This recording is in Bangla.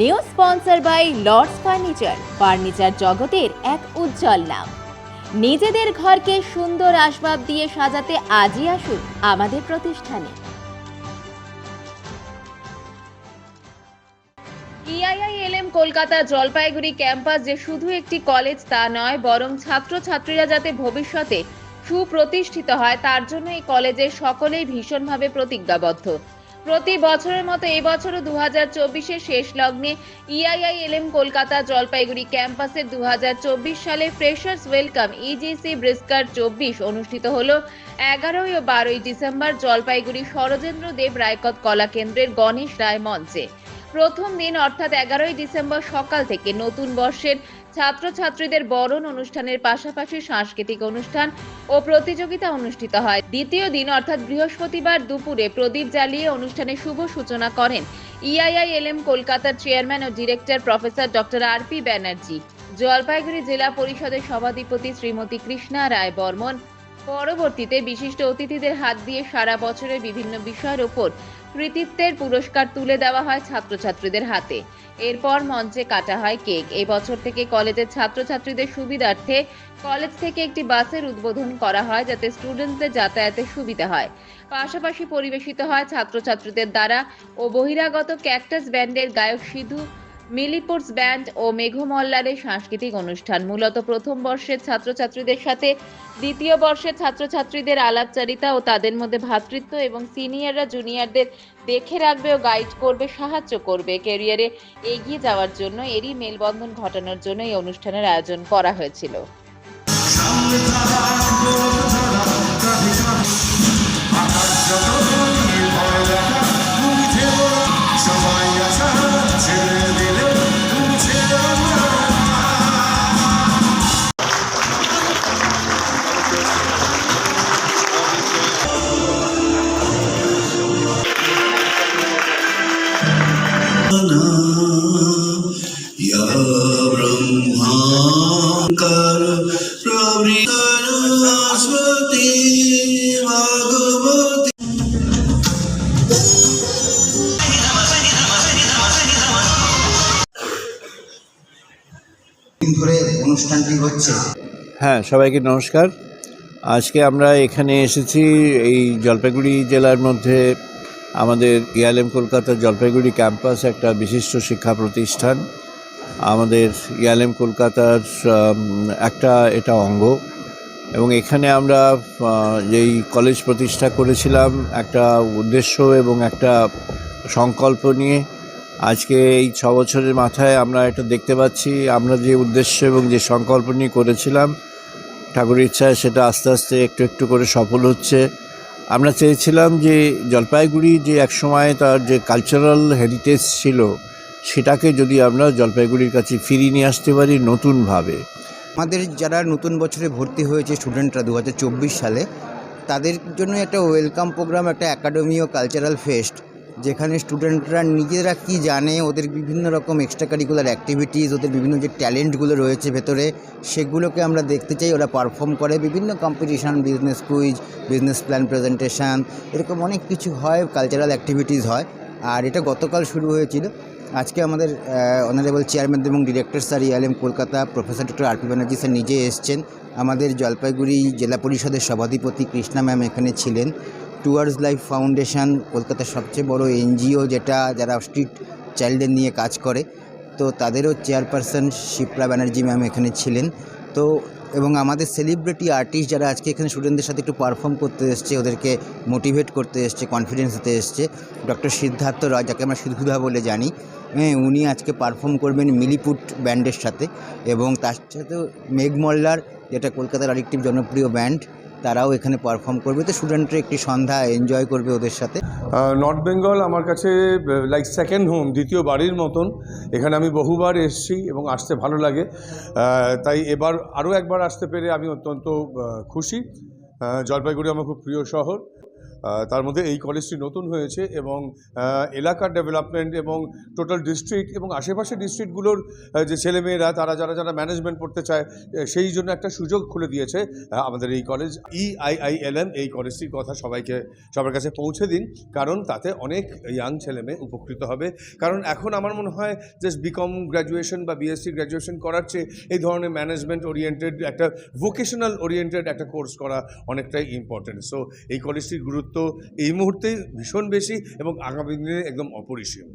New sponsor by Lords furniture. Furniture জগতের এক উজ্জ্বল নাম। নিজেদের ঘরকে সুন্দর আসবাব দিয়ে সাজাতে আজই আসুন আমাদের প্রতিষ্ঠানে। ইআইআইএলএম কলকাতা জলপাইগুড়ি ক্যাম্পাস যে শুধু একটি কলেজ তা নয়, বরং ছাত্রছাত্রীরা যাতে ভবিষ্যতে সুপ্রতিষ্ঠিত হয়, তার জন্য এই কলেজের সকলেই ভীষণভাবে প্রতিজ্ঞাবদ্ধ। প্রতি বছরের মতো এবছরও দু হাজার চব্বিশের শেষ লগ্নে ইআইআইএলএম কলকাতা জলপাইগুড়ি ক্যাম্পাসের দু হাজার চব্বিশ সালে ফ্রেশার্স ওয়েলকাম ইজিসি ব্রিস্কার চব্বিশ অনুষ্ঠিত হল। এগারোই ও বারোই ডিসেম্বর জলপাইগুড়ি শরজেন্দ্র দেব রায়কত কলা কেন্দ্রের গণেশ রায় মঞ্চে। প্রথম দিন অর্থাৎ এগারোই ডিসেম্বর সকাল থেকে নতুন বর্ষের ছাত্রছাত্রীদের বরণ অনুষ্ঠানের পাশাপাশি সাংস্কৃতিক অনুষ্ঠান ও প্রতিযোগিতা অনুষ্ঠিত হয়। দ্বিতীয় দিন অর্থাৎ বৃহস্পতিবার দুপুরে প্রদীপ জ্বালিয়ে অনুষ্ঠানের শুভ সূচনা করেন ইআইআইএলএম কলকাতার চেয়ারম্যান ও director professor doctor R P Banerjee. Jalpaiguri জেলা পরিষদের সভাধিপতি শ্রীমতী কৃষ্ণা রায় বর্মন। পরবর্তীতে বিশিষ্ট অতিথিদের হাত দিয়ে সারা বছরের বিভিন্ন বিষয়ের ওপর কৃতিত্বের পুরস্কার তুলে দেওয়া হয় ছাত্রছাত্রীদের হাতে। এরপর মঞ্চে কাটা হয় কেক। এই বছর থেকে কলেজের ছাত্রছাত্রীদের সুবিধার্থে কলেজ থেকে একটি বাসের উদ্বোধন করা হয়, যাতে স্টুডেন্টদের যাতায়াতে সুবিধা হয়। পাশাপাশি পরিবেশিত হয় ছাত্রছাত্রীদের দ্বারা ও বহিরাগত ক্যাকটাস ব্যান্ডের গায়ক সিধু মিলিপুরস ব্যান্ড ও মেঘমল্লারের সাংস্কৃতিক অনুষ্ঠান। মূলত প্রথম বর্ষের ছাত্রছাত্রীদের সাথে দ্বিতীয় বর্ষের ছাত্রছাত্রীদের আলাপচারিতা ও তাদের মধ্যে ভ্রাতৃত্ব এবং সিনিয়ররা জুনিয়রদের দেখে রাখবে ও গাইড করবে, সাহায্য করবে। ক্যারিয়ারে এগিয়ে যাওয়ার জন্য এরই মেলবন্ধন ঘটানোর জন্য এই অনুষ্ঠানের আয়োজন করা হয়েছিল। হ্যাঁ সবাইকে নমস্কার। আজকে আমরা এখানে এসেছি এই জলপাইগুড়ি জেলার মধ্যে আমাদের ইয়ালেম কলকাতা জলপাইগুড়ি ক্যাম্পাস একটা বিশিষ্ট শিক্ষা প্রতিষ্ঠান। আমাদের ইয়ালেম কলকাতার একটা এটা অঙ্গ। এবং এখানে আমরা যেই কলেজ প্রতিষ্ঠা করেছিলাম, একটা উদ্দেশ্য এবং একটা সংকল্প নিয়ে আজকে এই ছ বছরের মাথায় আমরা এটা দেখতে পাচ্ছি। আমরা যে উদ্দেশ্য এবং যে সংকল্প নিয়ে করেছিলাম, ঠাকুরের ইচ্ছায় সেটা আস্তে আস্তে একটু একটু করে সফল হচ্ছে। আমরা চেয়েছিলাম যে জলপাইগুড়ি যে একসময় তার যে কালচারাল হেরিটেজ ছিল, সেটাকে যদি আমরা জলপাইগুড়ির কাছে ফিরিয়ে নিয়ে আসতে পারি নতুনভাবে। আমাদের যারা নতুন বছরে ভর্তি হয়েছে স্টুডেন্টরা দু হাজার চব্বিশ সালে, তাদের জন্য একটা ওয়েলকাম প্রোগ্রাম একটা অ্যাকাডেমি ও কালচারাল ফেস্ট যেখানে স্টুডেন্টরা নিজেরা কি জানে, ওদের বিভিন্ন রকম এক্সট্রা কারিকুলার অ্যাক্টিভিটিস ওদের বিভিন্ন যে ট্যালেন্টগুলো রয়েছে ভেতরে, সেগুলোকে আমরা দেখতে চাই। ওরা পারফর্ম করে। বিভিন্ন competition business quiz business plan presentation এরকম অনেক কিছু হয় কালচারাল অ্যাক্টিভিটিস হয়। আর এটা গতকাল শুরু হয়েছিল। আজকে আমাদের অনারেবল চেয়ারম্যান এবং director sir IEM Kolkata professor doctor RP Banerjee sir নিজে এসছেন। আমাদের জলপাইগুড়ি জেলা পরিষদের সভাধিপতি কৃষ্ণা ম্যাম এখানে ছিলেন। টুয়ার্ডস লাইফ ফাউন্ডেশন কলকাতার সবচেয়ে বড় এনজিও যেটা যারা স্ট্রিট চাইল্ডদের নিয়ে কাজ করে, তো তাদেরও চেয়ারপারসন শিপ্রা ব্যানার্জি ম্যাম এখানে ছিলেন। তো এবং আমাদের সেলিব্রিটি আর্টিস্ট যারা আজকে এখানে স্টুডেন্টদের সাথে একটু পারফর্ম করতে এসছে, ওদেরকে মোটিভেট করতে এসছে, কনফিডেন্স দিতে এসছে। ডক্টর সিদ্ধার্থ রায়, যাকে আমরা সিদ্ধুদা বলে জানি হ্যাঁ উনি আজকে পারফর্ম করবেন মিলিপুট ব্যান্ডের সাথে। এবং তার সাথেও মেঘ মল্লার, যেটা কলকাতার আরেকটি জনপ্রিয় ব্যান্ড তারাও এখানে পারফর্ম করবে। তো স্টুডেন্টরা একটি সন্ধ্যা এনজয় করবে ওদের সাথে। নর্থ বেঙ্গল আমার কাছে লাইক সেকেন্ড হোম দ্বিতীয় বাড়ির মতন। এখানে আমি বহুবার এসেছি এবং আসতে ভালো লাগে। তাই এবার আরও একবার আসতে পেরে আমি অত্যন্ত খুশি। জলপাইগুড়ি আমার খুব প্রিয় শহর। তার মধ্যে এই কলেজটি নতুন হয়েছে এবং এলাকার ডেভেলপমেন্ট এবং টোটাল ডিস্ট্রিক্ট এবং আশেপাশের ডিস্ট্রিক্টগুলোর যে ছেলেমেয়েরা, তারা যারা যারা ম্যানেজমেন্ট পড়তে চায় সেই জন্য একটা সুযোগ খুলে দিয়েছে আমাদের এই কলেজ E ইআইআইএলএম এই কলেজটির কথা সবাইকে, সবার কাছে পৌঁছে দিন, কারণ তাতে অনেক ইয়াং ছেলেমেয়ে উপকৃত হবে। কারণ এখন আমার মনে হয় জাস্ট বিকম গ্র্যাজুয়েশন বা বিএসসি গ্র্যাজুয়েশন করার চেয়ে, এই ধরনের ম্যানেজমেন্ট ওরিয়েন্টেড একটা ভোকেশনাল ওরিয়েন্টেড একটা কোর্স করা অনেকটাই ইম্পর্টেন্ট সো এই কলেজটির গুরুত্ব এই মুহূর্তে ভীষণ বেশি এবং আগামী দিনে একদম অপরিসীম।